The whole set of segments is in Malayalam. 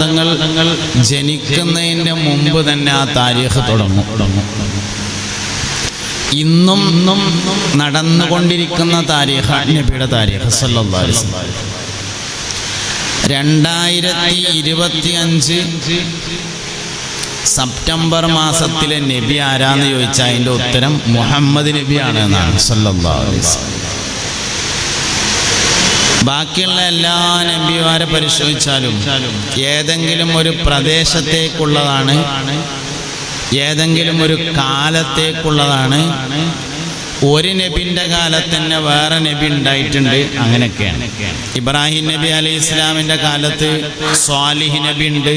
തങ്ങൾ ജനിക്കുന്നതിന്റെ മുമ്പ് തന്നെ ആ താരീഖ് തുടങ്ങും. ഇന്നും ഇന്നും നടന്നുകൊണ്ടിരിക്കുന്ന താരീഖ് നബിയുടെ താരീഖ് സല്ലല്ലാഹി രണ്ടായിരത്തി ഇരുപത്തി അഞ്ച് സെപ്റ്റംബർ മാസത്തിലെ നബി ആരാന്ന് ചോദിച്ചാൽ അതിന്റെ ഉത്തരം മുഹമ്മദ് നബിയാണ് എന്നാണ്. സല്ലല്ലാഹു അലൈഹി ബാക്കിയുള്ള എല്ലാ നബിമാരെ പരിശോധിച്ചാലും ഏതെങ്കിലും ഒരു പ്രദേശത്തേക്കുള്ളതാണ് ഏതെങ്കിലും ഒരു കാലത്തേക്കുള്ളതാണ് ഒരു നബിന്റെ കാലത്ത് തന്നെ വേറെ നബി ഉണ്ടായിട്ടുണ്ട് അങ്ങനെയൊക്കെയാണ്. ഇബ്രാഹിം നബി അലി ഇസ്ലാമിന്റെ കാലത്ത് സ്വാലിഹി നബി ഉണ്ട്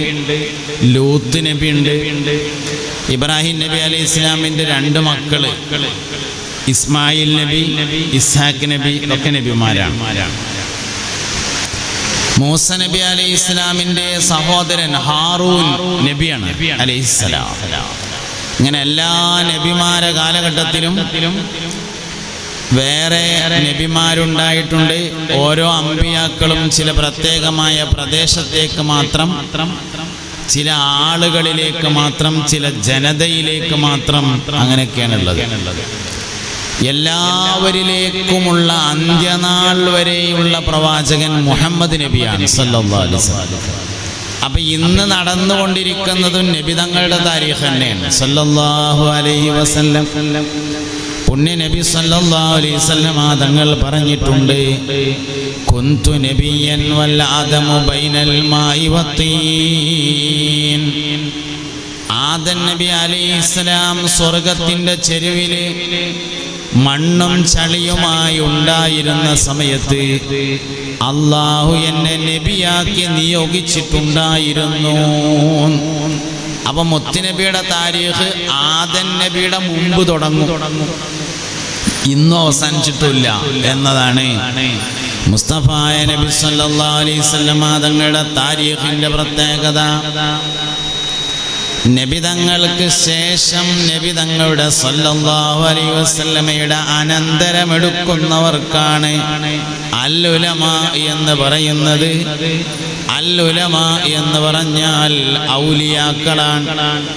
ലൂത്ത് നബി ഉണ്ട് ഇബ്രാഹിം നബി അലി ഇസ്ലാമിന്റെ രണ്ട് മക്കൾ ഇസ്മായിൽ നബി ഇസ്ഹാഖ് നബി ഒക്കെ നബിമാരാണ്. മൂസ നബി അലൈഹി ഇസ്ലാമിന്റെ സഹോദരൻ ഹാറൂൻ നബിയാണ് ഇങ്ങനെ എല്ലാ നബിമാരെ കാലഘട്ടത്തിലും വേറെ നബിമാരുണ്ടായിട്ടുണ്ട്. ഓരോ അമ്പിയാക്കളും ചില പ്രത്യേകമായ പ്രദേശത്തേക്ക് മാത്രം ചില ആളുകളിലേക്ക് മാത്രം ചില ജനതയിലേക്ക് മാത്രം അങ്ങനെയൊക്കെയാണുള്ളത് എല്ലാവരിലേക്കുമുള്ള അന്ത്യനാൾ വരെയുള്ള പ്രവാചകൻ മുഹമ്മദ് നബിയാണ് അപ്പൊ ഇന്ന് നടന്നുകൊണ്ടിരിക്കുന്നതും നബി തങ്ങളുടെ താരീഖ് തന്നെയാണ് സല്ലല്ലാഹു അലൈഹി വസല്ലം. പുണ്യ നബി സല്ലല്ലാഹു അലൈഹി വസല്ലം തങ്ങൾ പറഞ്ഞിട്ടുണ്ട് കുന്തു നബിയൻ വൽ ആദമു ബൈനൽ മായി ആദൻ നബി അലൈഹി സ്വർഗത്തിന്റെ ചെരുവിൽ മണ്ണും ചളിയുമായി ഉണ്ടായിരുന്ന സമയത്ത് അള്ളാഹു എന്നെ നബിയാക്കി നിയോഗിച്ചിട്ടുണ്ടായിരുന്നു. അപ്പൊ മുത്തുനബിയുടെ താരീഖ് ആദൻ നബിയുടെ മുമ്പ് തുടങ്ങും. ഇന്നും അവസാനിച്ചിട്ടില്ല എന്നതാണ്. മുസ്തഫായ നബി അലൈഹി വസല്ലം തങ്ങളുടെ താരീഖിന്റെ പ്രത്യേകത. നബിതങ്ങൾക്ക് ശേഷം നബിതങ്ങളുടെ സല്ലല്ലാഹു അലൈഹി വസല്ലമയുടെ അനന്തരമെടുക്കുന്നവർക്കാണ് അല്ലുലമ എന്ന് പറയുന്നത്. അല്ലുലമ എന്ന് പറഞ്ഞാൽ ഔലിയാക്കളാണ്.